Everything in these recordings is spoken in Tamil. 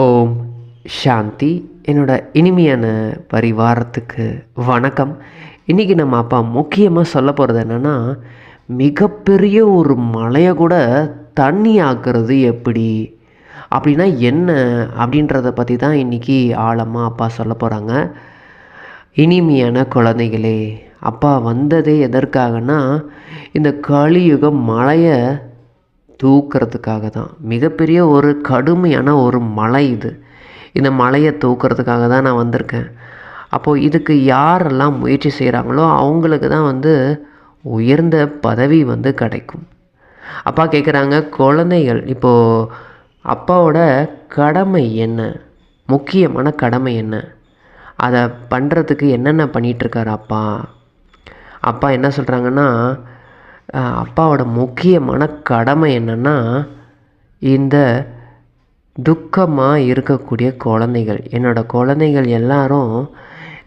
ஓம் சாந்தி. என்னோட இனிமையான பரிவாரத்துக்கு வணக்கம். இன்றைக்கி நம்ம அப்பா முக்கியமாக சொல்ல போகிறது என்னென்னா மிகப்பெரிய ஒரு மலையை கூட தண்ணி ஆக்குறது எப்படி? அப்படின்னா என்ன அப்படின்றத பற்றி தான் இன்றைக்கி ஆழமாக அப்பா சொல்ல போகிறாங்க இனிமையான குழந்தைகளே அப்பா வந்ததே எதற்காகனா இந்த கலியுகம் மலையை தூக்கிறதுக்காக தான் மிகப்பெரிய ஒரு கடுமையான ஒரு மலை இது. இந்த மலையை தூக்கிறதுக்காக தான் நான் வந்திருக்கேன். அப்போது இதுக்கு யாரெல்லாம் முயற்சி செய்கிறாங்களோ அவங்களுக்கு தான் வந்து உயர்ந்த பதவி வந்து கிடைக்கும். அப்பா கேட்குறாங்க குழந்தைகள் இப்போது அப்பாவோட கடமை என்ன? முக்கியமான கடமை என்ன? அதை பண்ணுறதுக்கு என்னென்ன பண்ணிகிட்ருக்காரு அப்பா? அப்பா என்ன சொல்கிறாங்கன்னா அப்பாவோட முக்கியமான கடமை என்னென்னா இந்த துக்கமாக இருக்கக்கூடிய குழந்தைகள். என்னோடய குழந்தைகள் எல்லாரும்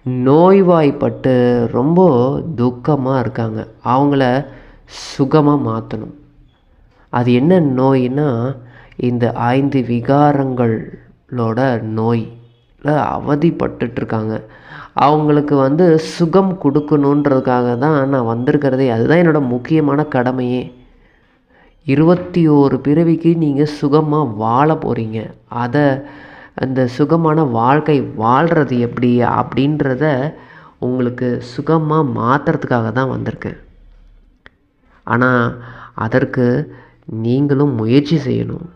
நோய்வாய்ப்பட்டு ரொம்ப துக்கமாக இருக்காங்க. அவங்கள சுகமாக மாற்றணும் அது என்ன நோயினா இந்த ஐந்து விகாரங்களோட நோயில் அவதிப்பட்டுட்ருக்காங்க இருக்காங்க. அவங்களுக்கு வந்து சுகம் கொடுக்கணுன்றதுக்காக தான் நான் வந்திருக்கிறதே. அதுதான் என்னோட முக்கியமான கடமையே. இருபத்தி ஓரு பிறவிக்கு நீங்கள் சுகமாக வாழ போகிறீங்க அதை அந்த சுகமான வாழ்க்கை வாழ்கிறது எப்படி அப்படின்றத உங்களுக்கு சுகமாக மாற்றுறதுக்காக தான் வந்திருக்கேன் ஆனால் அதற்கு நீங்களும் முயற்சி செய்யணும்.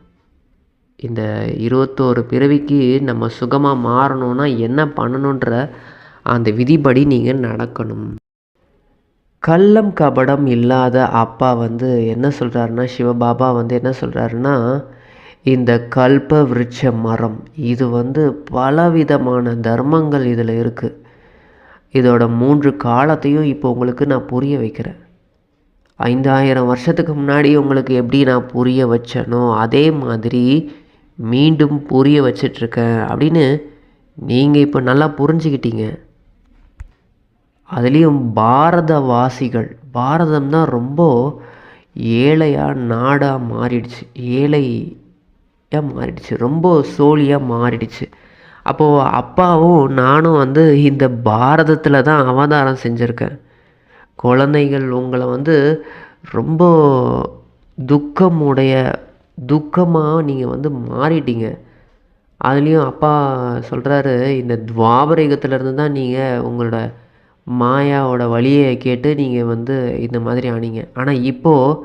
இந்த இருபத்தோரு பிறவிக்கு நம்ம சுகமாக மாறணும்னா என்ன பண்ணணுன்ற அந்த விதிப்படி நீங்கள் நடக்கணும். கள்ளம் கபடம் இல்லாத அப்பா வந்து என்ன சொல்கிறாருன்னா சிவபாபா வந்து என்ன சொல்கிறாருன்னா இந்த கல்ப விருட்ச மரம் இது வந்து பலவிதமான தர்மங்கள் இதில் இருக்குது இதோட மூன்று காலத்தையும் இப்போ உங்களுக்கு நான் புரிய வைக்கிறேன். ஐந்தாயிரம் வருஷத்துக்கு முன்னாடி உங்களுக்கு எப்படி நான் புரிய வச்சனோ அதே மாதிரி மீண்டும் புரிய வச்சிட்ருக்கேன் அப்படின்னு நீங்கள் இப்போ நல்லா புரிஞ்சுக்கிட்டீங்க. அதுலேயும் பாரதவாசிகள். பாரதம் தான் ரொம்ப ஏழையாக நாடாக மாறிடுச்சு. ஏழையாக மாறிடுச்சு. ரொம்ப சோழியாக மாறிடுச்சு. அப்போது அப்பாவும் நானும் வந்து இந்த பாரதத்தில் தான் அவதாரம் செஞ்சுருக்கேன். குழந்தைகள் உங்களை வந்து ரொம்ப துக்கமுடைய துக்கமாக நீங்கள் வந்து மாறிட்டீங்க. அதுலேயும் அப்பா சொல்கிறாரு இந்த துவாபரயுகத்திலேருந்து தான் நீங்கள் உங்களோட மாயாவோட வழியை கேட்டு நீங்கள் வந்து இந்த மாதிரி ஆனீங்க. ஆனால் இப்போது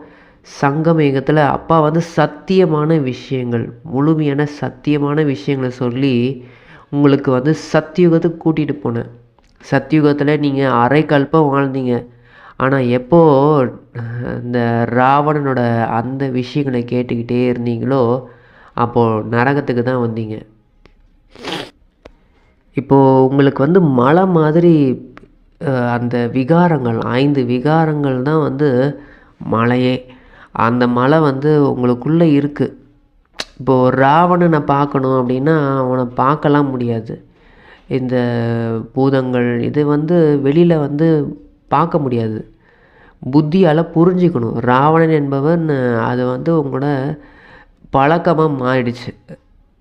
சங்கம் யுகத்தில் அப்பா வந்து சத்தியமான விஷயங்கள் முழுமையான சத்தியமான விஷயங்களை சொல்லி உங்களுக்கு வந்து சத்தியுகத்துக்கு கூட்டிகிட்டு போனேன் சத்தியுகத்தில் நீங்கள் அரை வாழ்ந்தீங்க. ஆனால் எப்போது இந்த ராவணனோட அந்த விஷயங்களை கேட்டுக்கிட்டே இருந்தீங்களோ அப்போது நரகத்துக்கு தான் வந்தீங்க. இப்போது உங்களுக்கு வந்து மலை மாதிரி அந்த விகாரங்கள் ஐந்து விகாரங்கள் தான் வந்து மலையே. அந்த மலை வந்து உங்களுக்குள்ளே இருக்குது இப்போது ராவணனை பார்க்கணும் அப்படின்னா அவனை பார்க்கலாம் முடியாது. இந்த பூதங்கள் இது வந்து வெளியில் வந்து பார்க்க முடியாது. புத்தியால் புரிஞ்சுக்கணும். ராவணன் என்பவன் அது வந்து உங்களோட பழக்கமாக மாறிடுச்சு.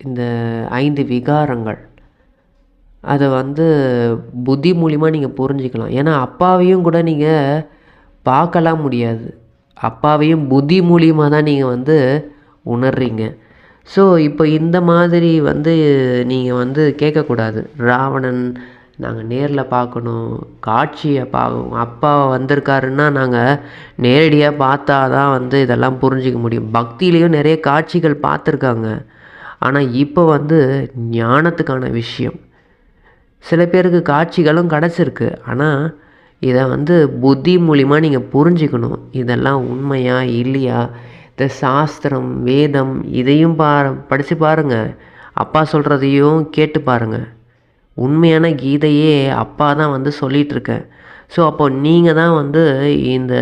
இந்த ஐந்து விகாரங்கள். அதை வந்து புத்தி மூலிமா நீங்கள் புரிஞ்சுக்கலாம். ஏன்னா அப்பாவையும் கூட நீங்கள் பார்க்கலாம் முடியாது. அப்பாவையும் புத்தி மூலியமாக தான் நீங்கள் வந்து உணர்றீங்க. ஸோ இப்போ இந்த மாதிரி வந்து நீங்கள் வந்து கேட்கக்கூடாது. ராவணன் நாங்கள் நேரில் பார்க்கணும். காட்சியை பார்க்கணும். அப்பா வந்திருக்காருன்னா நாங்கள் நேரடியாக பார்த்தா தான் வந்து இதெல்லாம் புரிஞ்சிக்க முடியும். பக்தியிலையும் நிறைய காட்சிகள் பார்த்துருக்காங்க. ஆனால் இப்போ வந்து ஞானத்துக்கான விஷயம். சில பேருக்கு காட்சிகளும் கிடச்சிருக்கு. ஆனால் இதை வந்து புத்தி மூலிமா நீங்கள் புரிஞ்சுக்கணும். இதெல்லாம் உண்மையா இல்லையா? இந்த சாஸ்திரம் வேதம் இதையும் பா படித்து பாருங்கள் அப்பா சொல்கிறதையும் கேட்டு பாருங்கள் உண்மையான கீதையே அப்பா தான் வந்து சொல்லிகிட்ருக்கேன் ஸோ அப்போ நீங்கள் தான் வந்து இந்த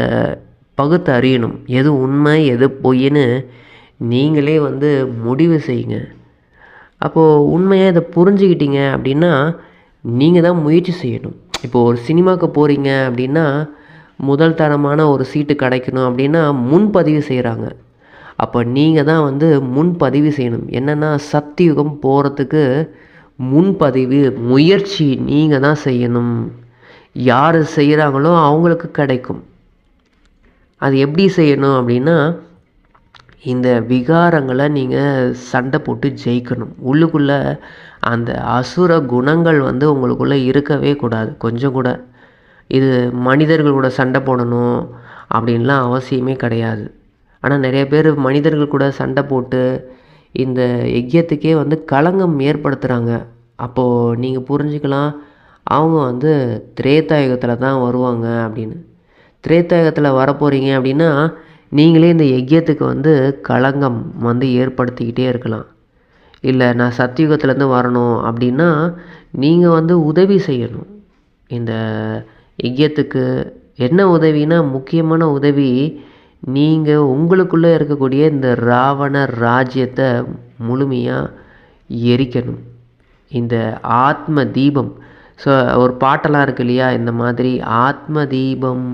பகுத்து அறியணும். எது உண்மை எது பொய்ன்னு நீங்களே வந்து முடிவு செய்யுங்க. அப்போது உண்மையாக இதை புரிஞ்சுக்கிட்டீங்க அப்படின்னா நீங்கள் தான் முயற்சி செய்யணும். இப்போது ஒரு சினிமாவுக்கு போகிறீங்க அப்படின்னா முதல் தரமான ஒரு சீட்டு கிடைக்கணும் அப்படின்னா முன்பதிவு செய்கிறாங்க அப்போ நீங்கள் தான் வந்து முன்பதிவு செய்யணும். என்னென்னா சத்தியுகம் போகிறதுக்கு முன்பதிவு முயற்சி நீங்கள் தான் செய்யணும். யார் செய்கிறாங்களோ அவங்களுக்கு கிடைக்கும். அது எப்படி செய்யணும் அப்படின்னா இந்த விகாரங்களை நீங்கள் சண்டை போட்டு ஜெயிக்கணும். உள்ளுக்குள்ளே அந்த அசுர குணங்கள் வந்து உங்களுக்குள்ளே இருக்கவே கூடாது. கொஞ்சம் கூட. இது மனிதர்கள் கூட சண்டை போடணும் அப்படின்லாம் அவசியமே கிடையாது. ஆனால் நிறைய பேர் மனிதர்கள் கூட சண்டை போட்டு இந்த எக்யத்துக்கே வந்து களங்கம் ஏற்படுத்துகிறாங்க அப்போது நீங்கள் புரிஞ்சுக்கலாம் அவங்க வந்து திரேத்தாயுகத்தில் தான் வருவாங்க அப்படின்னு. திரேத்தாயுகத்தில் வரப்போகிறீங்க அப்படின்னா நீங்களே இந்த யஜ்யத்துக்கு வந்து களங்கம் வந்து ஏற்படுத்திக்கிட்டே இருக்கலாம். இல்லை நான் சத்தியுகத்துலேருந்து வரணும் அப்படின்னா நீங்கள் வந்து உதவி செய்யணும். இந்த யஜ்யத்துக்கு என்ன உதவினா முக்கியமான உதவி நீங்கள் உங்களுக்குள்ளே இருக்கக்கூடிய இந்த ராவண ராஜ்யத்தை முழுமையாக எரிக்கணும். இந்த ஆத்ம தீபம். ஸோ ஒரு பாட்டெல்லாம் இருக்கு இல்லையா? இந்த மாதிரி ஆத்ம தீபம்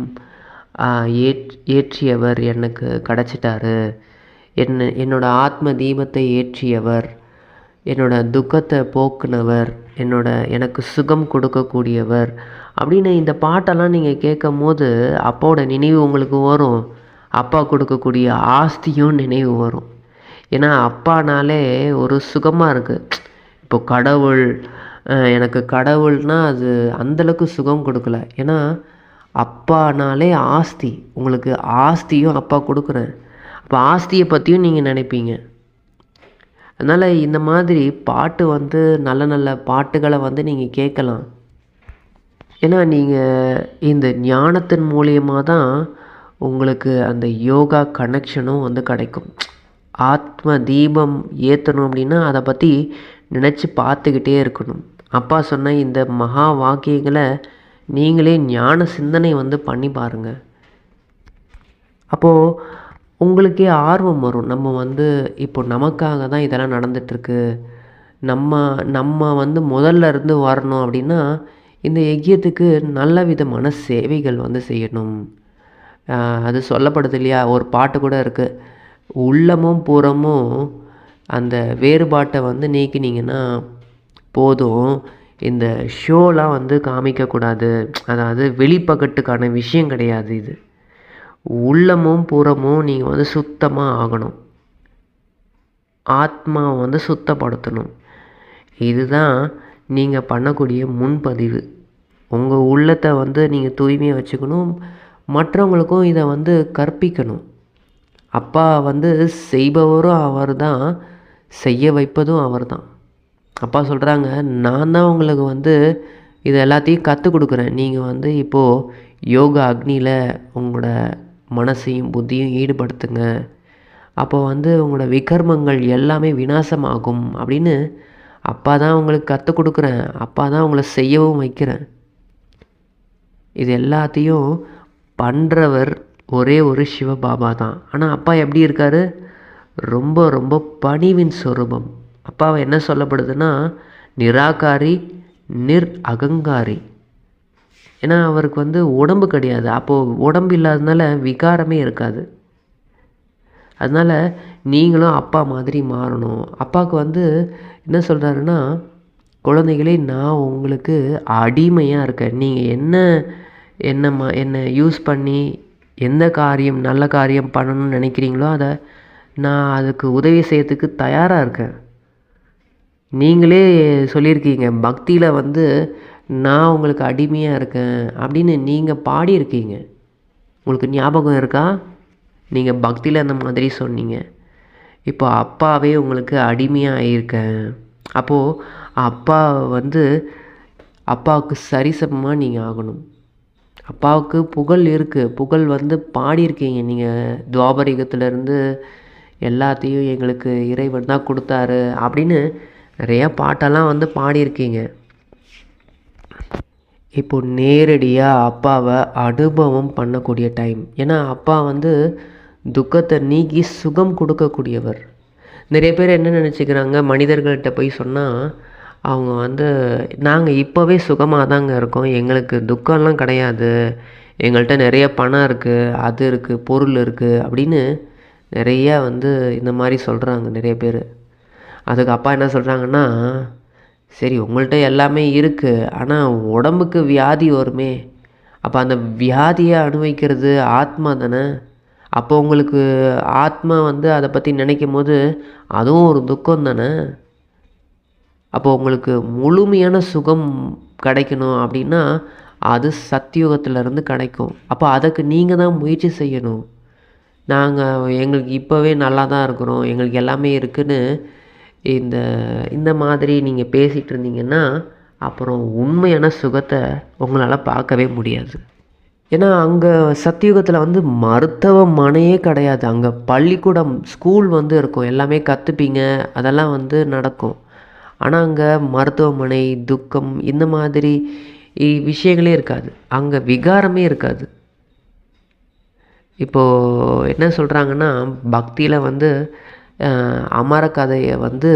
ஏற் ஏற்றியவர் எனக்கு கிடச்சிட்டாரு. என்ன என்னோடய ஆத்ம தீபத்தை ஏற்றியவர் என்னோடய துக்கத்தை போக்குனவர் என்னோட எனக்கு சுகம் கொடுக்கக்கூடியவர் அப்படின்னு இந்த பாட்டெல்லாம் நீங்கள் கேட்கும் போது அப்பாவோட நினைவு உங்களுக்கு வரும். அப்பா கொடுக்கக்கூடிய ஆஸ்தியும் நினைவு வரும். ஏன்னா அப்பானாலே ஒரு சுகமாக இருக்குது இப்போ கடவுள் எனக்கு கடவுள்னால் அது அந்தளவுக்கு சுகம் கொடுக்கல. ஏன்னா அப்பானாலே ஆஸ்தி. உங்களுக்கு ஆஸ்தியும் அப்பா கொடுக்குறேன் அப்போ ஆஸ்தியை பற்றியும் நீங்கள் நினைப்பீங்க. அதனால் இந்த மாதிரி பாட்டு வந்து நல்ல நல்ல பாட்டுகளை வந்து நீங்கள் கேட்கலாம். ஏன்னா நீங்கள் இந்த ஞானத்தின் மூலியமாக தான் உங்களுக்கு அந்த யோகா கனெக்ஷனும் வந்து கிடைக்கும். ஆத்ம தீபம் ஏற்றணும் அப்படின்னா அதை பற்றி நினச்சி பார்த்துக்கிட்டே இருக்கணும். அப்பா சொன்ன இந்த மகா வாக்கியங்களை நீங்களே ஞான சிந்தனை வந்து பண்ணி பாருங்கள் அப்போது உங்களுக்கே ஆர்வம் வரும். நம்ம வந்து இப்போ நமக்காக தான் இதெல்லாம் நடந்துகிட்ருக்கு நம்ம நம்ம வந்து முதல்ல இருந்து வரணும் அப்படின்னா இந்த எக்கியத்துக்கு நல்ல விதமான சேவைகள் வந்து செய்யணும். அது சொல்லப்படுது இல்லையா? ஒரு பாட்டு கூட இருக்குது உள்ளமும் புறமும் அந்த வேறுபாட்டை வந்து நீக்கினீங்கன்னா போதும். இந்த ஷோலாம் வந்து காமிக்கக்கூடாது. அதாவது வெளிப்பகட்டுக்கான விஷயம் கிடையாது இது. உள்ளமும் புறமும் நீங்கள் வந்து சுத்தமாக ஆகணும். ஆத்மாவை வந்து சுத்தப்படுத்தணும். இதுதான் நீங்கள் பண்ணக்கூடிய முன்பதிவு. உங்கள் உள்ளத்தை வந்து நீங்கள் தூய்மையாக வச்சுக்கணும். மற்றவங்களுக்கும் இதை வந்து கற்பிக்கணும். அப்பா வந்து செய்பவரும் அவர் தான் செய்ய வைப்பதும் அவர் தான் அப்பா சொல்கிறாங்க நான் தான் உங்களுக்கு வந்து இது எல்லாத்தையும் கற்றுக் கொடுக்குறேன். நீங்கள் வந்து இப்போது யோகா அக்னியில் உங்களோட மனசையும் புத்தியும் ஈடுபடுத்துங்க. அப்போ வந்து உங்களோட விகர்மங்கள் எல்லாமே விநாசமாகும். அப்படின்னு அப்பா தான் உங்களுக்கு கற்றுக் கொடுக்குறேன். அப்பா தான் உங்களை செய்யவும் வைக்கிறேன். இது எல்லாத்தையும் பண்ணுறவர் ஒரே ஒரு சிவபாபா தான். ஆனால் அப்பா எப்படி இருக்கார்? ரொம்ப ரொம்ப பணிவின் சொரூபம். அப்பாவை என்ன சொல்லப்படுதுன்னா நிராகாரி நிர் அகங்காரி. ஏன்னா அவருக்கு வந்து உடம்பு கிடையாது. அப்போது உடம்பு இல்லாததுனால விகாரமே இருக்காது. அதனால் நீங்களும் அப்பா மாதிரி மாறணும். அப்பாவுக்கு வந்து என்ன சொல்கிறாருன்னா குழந்தைகளே நான் உங்களுக்கு அடிமையாக இருக்கேன். நீங்கள் என்ன என்ன மா என்னை யூஸ் பண்ணி எந்த காரியம் நல்ல காரியம் பண்ணணும்னு நினைக்கிறீங்களோ அதை நான் அதுக்கு உதவி செய்யறதுக்கு தயாராக இருக்கேன். நீங்களே சொல்லியிருக்கீங்க பக்தியில் வந்து நான் உங்களுக்கு அடிமையாக இருக்கேன் அப்படின்னு நீங்கள் பாடியிருக்கீங்க. உங்களுக்கு ஞாபகம் இருக்கா? நீங்கள் பக்தியில் அந்த மாதிரி சொன்னீங்க. இப்போ அப்பாவே உங்களுக்கு அடிமையாக ஆகியிருக்கேன் அப்போது அப்பா வந்து அப்பாவுக்கு சரிசமமாக நீங்கள் ஆகணும். அப்பாவுக்கு புகழ் இருக்குது புகழ் வந்து பாடியிருக்கீங்க. நீங்கள் துவாபரிகத்துலேருந்து எல்லாத்தையும் எங்களுக்கு இறைவன் தான் கொடுத்தாரு அப்படின்னு நிறையா பாட்டெல்லாம் வந்து பாடியிருக்கீங்க. இப்போ நேரடியாக அப்பாவை அனுபவம் பண்ணக்கூடிய டைம் ஏன்னா அப்பா வந்து துக்கத்தை நீக்கி சுகம் கொடுக்கக்கூடியவர். நிறைய பேர் என்ன நினச்சிக்கிறாங்க மனிதர்கள்கிட்ட போய் சொன்னால் அவங்க வந்து நாங்கள் இப்போவே சுகமாக தாங்க இருக்கோம். எங்களுக்கு துக்கம்லாம் கிடையாது. எங்கள்கிட்ட நிறைய பணம் இருக்குது அது இருக்குது பொருள் இருக்குது அப்படின்னு நிறையா வந்து இந்த மாதிரி சொல்கிறாங்க நிறைய பேர். அதுக்கு அப்பா என்ன சொல்கிறாங்கன்னா சரி உங்கள்கிட்ட எல்லாமே இருக்குது ஆனால் உடம்புக்கு வியாதி வருமே. அப்போ அந்த வியாதியை அனுபவிக்கிறது ஆத்மா தானே. அப்போ உங்களுக்கு ஆத்மா வந்து அதை பற்றி நினைக்கும் போது அதுவும் ஒரு துக்கம் தானே. அப்போ உங்களுக்கு முழுமையான சுகம் கிடைக்கணும் அப்படின்னா அது சத்தியுகத்திலேருந்து கிடைக்கும். அப்போ அதுக்கு நீங்கள் தான் முயற்சி செய்யணும். நாங்கள் எங்களுக்கு இப்போவே நல்லா தான் இருக்கிறோம் எங்களுக்கு எல்லாமே இருக்குதுன்னு இந்த இந்த மாதிரி நீங்கள் பேசிகிட்டு இருந்தீங்கன்னா அப்புறம் உண்மையான சுகத்தை உங்களால் பார்க்கவே முடியாது. ஏன்னா அங்கே சத்தியுகத்தில் வந்து மருத்துவமனையே கிடையாது. அங்கே பள்ளிக்கூடம் ஸ்கூல் வந்து இருக்கும். எல்லாமே கற்றுப்பீங்க அதெல்லாம் வந்து நடக்கும். ஆனால் அங்கே மருத்துவமனை துக்கம் இந்த மாதிரி விஷயங்களே இருக்காது. அங்கே விகாரமே இருக்காது. இப்போது என்ன சொல்கிறாங்கன்னா பக்தியில் வந்து அமர கதையை வந்து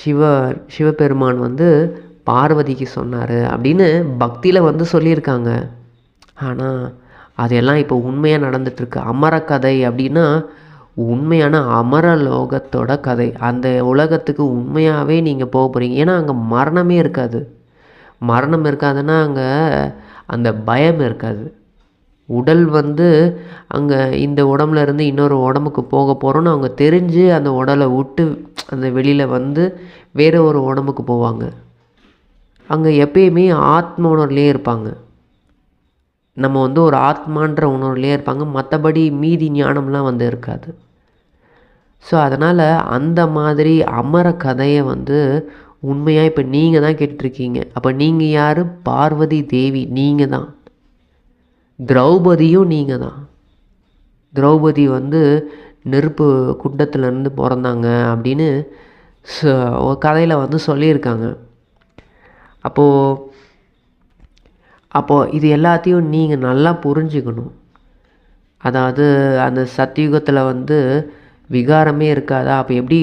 சிவ சிவபெருமான் வந்து பார்வதிக்கு சொன்னார் அப்படின்னு பக்தியில் வந்து சொல்லியிருக்காங்க. ஆனால் அதெல்லாம் இப்போ உண்மையாக நடந்துகிட்ருக்கு அமர கதை அப்படின்னா உண்மையான அமர லோகத்தோட கதை. அந்த உலகத்துக்கு உண்மையாகவே நீங்கள் போக போகிறீங்க ஏன்னா அங்கே மரணமே இருக்காது. மரணம் இருக்காதுன்னா அங்கே அந்த பயம் இருக்காது. உடல் வந்து அங்கே இந்த உடம்புல இருந்து இன்னொரு உடம்புக்கு போக போகிறோன்னு அவங்க தெரிஞ்சு அந்த உடலை விட்டு அந்த வெளியில் வந்து வேறு ஒரு உடம்புக்கு போவாங்க. அங்கே எப்பயுமே ஆத்ம உணர்வுலேயே இருப்பாங்க. நம்ம வந்து ஒரு ஆத்மான்ற உணர்வுலேயே இருப்பாங்க. மற்றபடி மீதி ஞானம்லாம் வந்து இருக்காது. ஸோ அதனால் அந்த மாதிரி அமர கதையை வந்து உண்மையாக இப்போ நீங்கள் தான் கேட்டிருக்கீங்க அப்போ நீங்கள் யார்? பார்வதி தேவி. நீங்கள் தான். திரௌபதியும் நீங்கள் தான் திரௌபதி வந்து நெருப்பு குண்டத்துலேருந்து பிறந்தாங்க அப்படின்னு கதையில் வந்து சொல்லியிருக்காங்க. அப்போது அப்போது இது எல்லாத்தையும் நீங்கள் நல்லா புரிஞ்சுக்கணும். அதாவது அந்த சத்தியுகத்தில் வந்து விகாரமே இருக்காதா? அப்போ எப்படி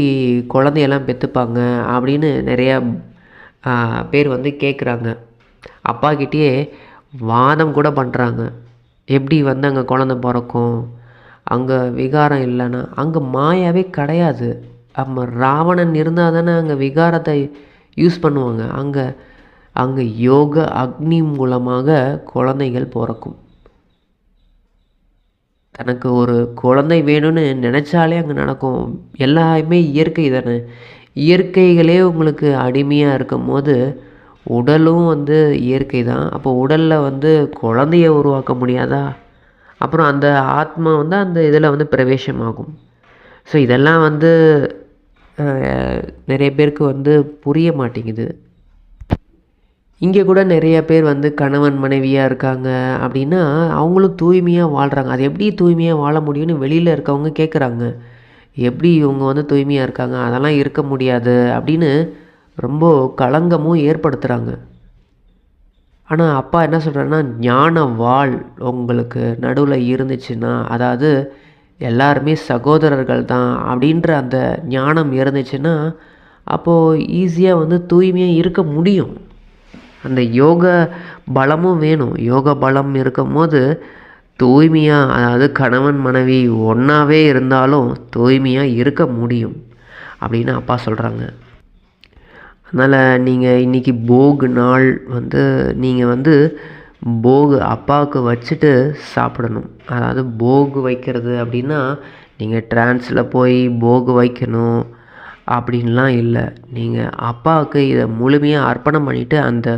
குழந்தையெல்லாம் பெற்றுப்பாங்க அப்படின்னு நிறையா பேர் வந்து கேட்குறாங்க அப்பாக்கிட்டேயே வாதம் கூட பண்ணுறாங்க எப்படி வந்து அங்கே குழந்த பிறக்கும்? அங்கே விகாரம் இல்லைன்னா அங்கே மாயாவே கிடையாது. அப்போ ராவணன் இருந்தால் தானே அங்கே விகாரத்தை யூஸ் பண்ணுவாங்க. அங்கே அங்கே யோக அக்னி மூலமாக குழந்தைகள் பிறக்கும். தனக்கு ஒரு குழந்தை வேணும்னு நினச்சாலே அங்கே நடக்கும். எல்லாமே இயற்கை தானே. இயற்கைகளே உங்களுக்கு அடிமையாக இருக்கும் போது உடலும் வந்து இயற்கை தான். அப்போ உடலில் வந்து குழந்தைய உருவாக்க முடியாதா? அப்புறம் அந்த ஆத்மா வந்து அந்த இதில் வந்து பிரவேசமாகும். ஸோ இதெல்லாம் வந்து நிறைய பேருக்கு வந்து புரிய மாட்டேங்குது. இங்கே கூட நிறைய பேர் வந்து கணவன் மனைவியாக இருக்காங்க அப்படின்னா அவங்களும் தூய்மையாக வாழ்கிறாங்க அது எப்படி தூய்மையாக வாழ முடியும்னு வெளியில் இருக்கவங்க கேட்குறாங்க எப்படி இவங்க வந்து தூய்மையாக இருக்காங்க? அதெல்லாம் இருக்க முடியாது அப்படின்னு ரொம்ப களங்கமும் ஏற்படுத்துகிறாங்க ஆனால் அப்பா என்ன சொல்கிறாருன்னா ஞான வாழ் உங்களுக்கு நடுவில் இருந்துச்சுன்னா அதாவது எல்லாருமே சகோதரர்கள் தான் அப்படின்ற அந்த ஞானம் இருந்துச்சுன்னா அப்போது ஈஸியாக வந்து தூய்மையாக இருக்க முடியும். அந்த யோக பலமும் வேணும். யோக பலம் இருக்கும் போது தூய்மையாக அதாவது கணவன் மனைவி ஒன்றாவே இருந்தாலும் தூய்மையாக இருக்க முடியும் அப்படின்னு அப்பா சொல்கிறாங்க அதனால் நீங்கள் இன்றைக்கி போகு நாள் வந்து நீங்கள் வந்து போகு அப்பாவுக்கு வச்சுட்டு சாப்பிடணும். அதாவது போகு வைக்கிறது அப்படின்னா நீங்கள் ட்ரான்ஸில் போய் போகு வைக்கணும் அப்படின்லாம் இல்லை. நீங்கள் அப்பாவுக்கு இதை முழுமையாக அர்ப்பணம் பண்ணிவிட்டு அந்த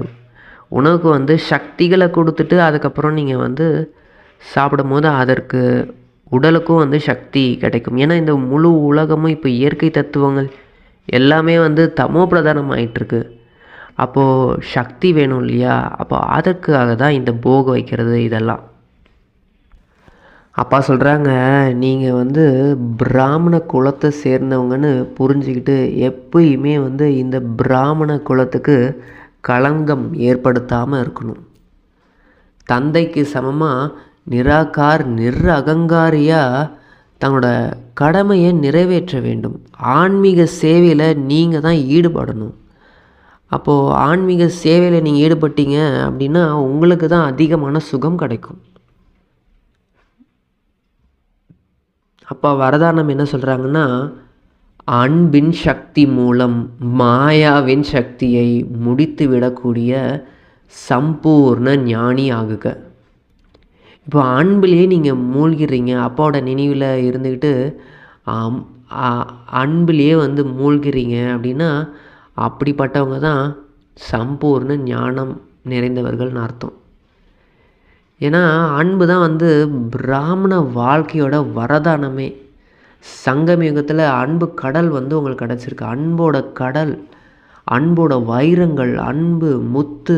உணவுக்கு வந்து சக்திகளை கொடுத்துட்டு அதுக்கப்புறம் நீங்கள் வந்து சாப்பிடும் போது அதற்கு உடலுக்கும் வந்து சக்தி கிடைக்கும். ஏன்னா இந்த முழு உலகமும் இப்போ இயற்கை தத்துவங்கள் எல்லாமே வந்து தமோ பிரதானம் ஆகிட்டுருக்கு அப்போது சக்தி வேணும் இல்லையா? அப்போ அதற்காக தான் இந்த போக வைக்கிறது இதெல்லாம். அப்பா சொல்கிறாங்க நீங்கள் வந்து பிராமண குலத்தை சேர்ந்தவங்கன்னு புரிஞ்சுக்கிட்டு எப்பயுமே வந்து இந்த பிராமண குலத்துக்கு களங்கம் ஏற்படுத்தாமல் இருக்கணும். தந்தைக்கு சமமாக நிராகார் நிர் அகங்காரியாக தன்னோட கடமையை நிறைவேற்ற வேண்டும். ஆன்மீக சேவையில் நீங்கள் தான் ஈடுபடணும். அப்போது ஆன்மீக சேவையில் நீங்கள் ஈடுபட்டீங்க அப்படின்னா உங்களுக்கு தான் அதிகமான சுகம் கிடைக்கும். அப்போ வரதானம் என்ன சொல்கிறாங்கன்னா அன்பின் சக்தி மூலம் மாயாவின் சக்தியை முடித்து விடக்கூடிய சம்பூர்ண ஞானி ஆகுக இப்போ அன்பிலேயே நீங்கள் மூழ்கிறீங்க அப்பாவோட நினைவில் இருந்துக்கிட்டு அன்பிலேயே வந்து மூழ்கிறீங்க அப்படின்னா அப்படிப்பட்டவங்க தான் சம்பூர்ண ஞானம் நிறைந்தவர்கள்னு அர்த்தம். ஏன்னா அன்பு தான் வந்து பிராமண வாழ்க்கையோட வரதானமே. சங்கம் யுகத்தில் அன்பு கடல் வந்து உங்களுக்கு கிடச்சிருக்கு. அன்போட கடல் அன்போட வைரங்கள் அன்பு முத்து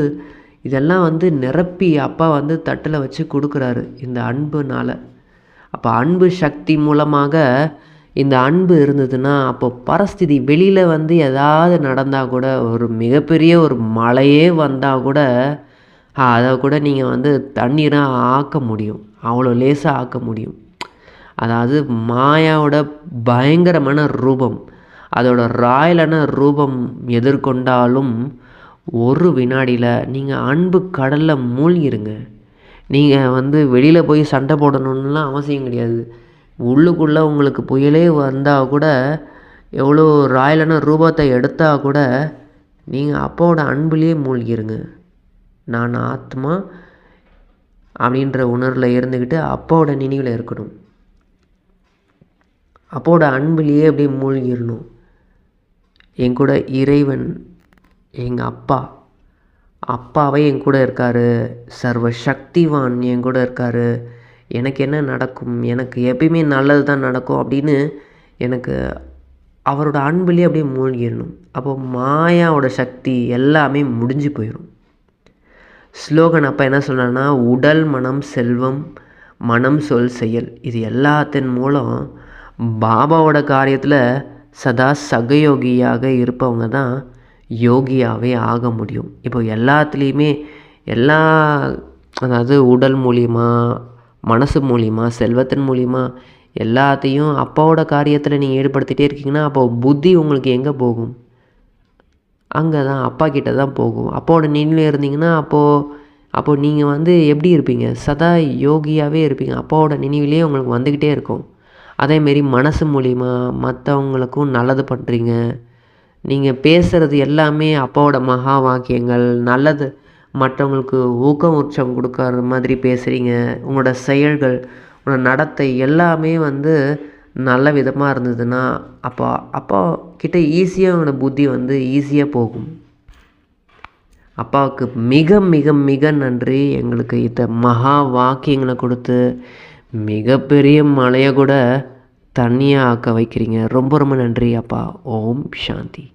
இதெல்லாம் வந்து நிரப்பி அப்பா வந்து தட்டில் வச்சு கொடுக்குறாரு இந்த அன்புனால். அப்போ அன்பு சக்தி மூலமாக இந்த அன்பு இருந்ததுன்னா அப்போ பரஸ்திதி வெளியில் வந்து ஏதாவது நடந்தால் கூட ஒரு மிகப்பெரிய ஒரு மழையே வந்தால் கூட அதை கூட நீங்கள் வந்து தண்ணீராக ஆக்க முடியும். அவ்வளோ லேசாக ஆக்க முடியும். அதாவது மாயாவோட பயங்கரமான ரூபம் அதோட ராயலான ரூபம் எதிர்கொண்டாலும் ஒரு வினாடியில் நீங்கள் அன்பு கடலில் மூழ்கிருங்க. நீங்கள் வந்து வெளியில் போய் சண்டை போடணுன்னுலாம் அவசியம் கிடையாது. உள்ளுக்குள்ளே உங்களுக்கு புயலே வந்தால் கூட எவ்வளோ ராயலான ரூபத்தை எடுத்தால் கூட நீங்கள் அப்பாவோட அன்புலேயே மூழ்கிருங்க. நான் ஆத்மா அப்படின்ற உணர்வில் இருந்துக்கிட்டு அப்பாவோட நினைவில் இருக்கணும். அப்பாவோட அன்புலேயே அப்படியே மூழ்கிடணும் என் கூட இறைவன் எங்கள் அப்பா. அப்பாவே என் கூட இருக்கார். சர்வ சக்திவான் என் கூட இருக்கார். எனக்கு என்ன நடக்கும்? எனக்கு எப்பயுமே நல்லது தான் நடக்கும் அப்படின்னு எனக்கு அவரோட அன்புலேயே அப்படியே மூழ்கிடணும் அப்போ மாயாவோட சக்தி எல்லாமே முடிஞ்சு போயிடும் ஸ்லோகன் அப்போ என்ன சொல்கிறான்னா உடல் மனம் செல்வம் மனம் சொல் செயல். இது எல்லாத்தின் மூலம் பாபாவோட காரியத்தில் சதா சகயோகியாக இருப்பவங்க தான் யோகியாகவே ஆக முடியும். இப்போ எல்லாத்துலேயுமே எல்லா அதாவது உடல் மூலியமா மனசு மூலியமா செல்வத்தின் மூலியமா எல்லாத்தையும் அப்பாவோட காரியத்தில் நீங்கள் ஈடுபடுத்திகிட்டே இருக்கீங்கன்னா அப்போ புத்தி உங்களுக்கு எங்கே போகும்? அங்கே தான் அப்பா கிட்ட தான் போகும். அப்பாவோட நினைவில் இருந்தீங்கன்னா அப்போது அப்போது நீங்கள் வந்து எப்படி இருப்பீங்க? சதா யோகியாகவே இருப்பீங்க. அப்பாவோட நினைவிலே உங்களுக்கு வந்துக்கிட்டே இருக்கும். அதேமாரி மனசு மூலிமா மற்றவங்களுக்கும் நல்லது பண்ணுறீங்க நீங்கள் பேசுகிறது எல்லாமே அப்பாவோட மகா வாக்கியங்கள். நல்லது. மற்றவங்களுக்கு ஊக்கம் உற்சம் கொடுக்கற மாதிரி பேசுகிறீங்க உங்களோட செயல்கள் உங்களோட நடத்தை எல்லாமே வந்து நல்ல விதமாக இருந்ததுன்னா அப்போ அப்பா கிட்ட ஈஸியாக உங்களோட புத்தி வந்து ஈஸியாக போகும். அப்பாவுக்கு மிக மிக மிக நன்றி. எங்களுக்கு இந்த மகா வாக்கியங்களை கொடுத்து மிகப்பெரிய மலையை கூட தண்ணியாக ஆக்க வைக்கிறீங்க. ரொம்ப ரொம்ப நன்றி அப்பா. ஓம் சாந்தி.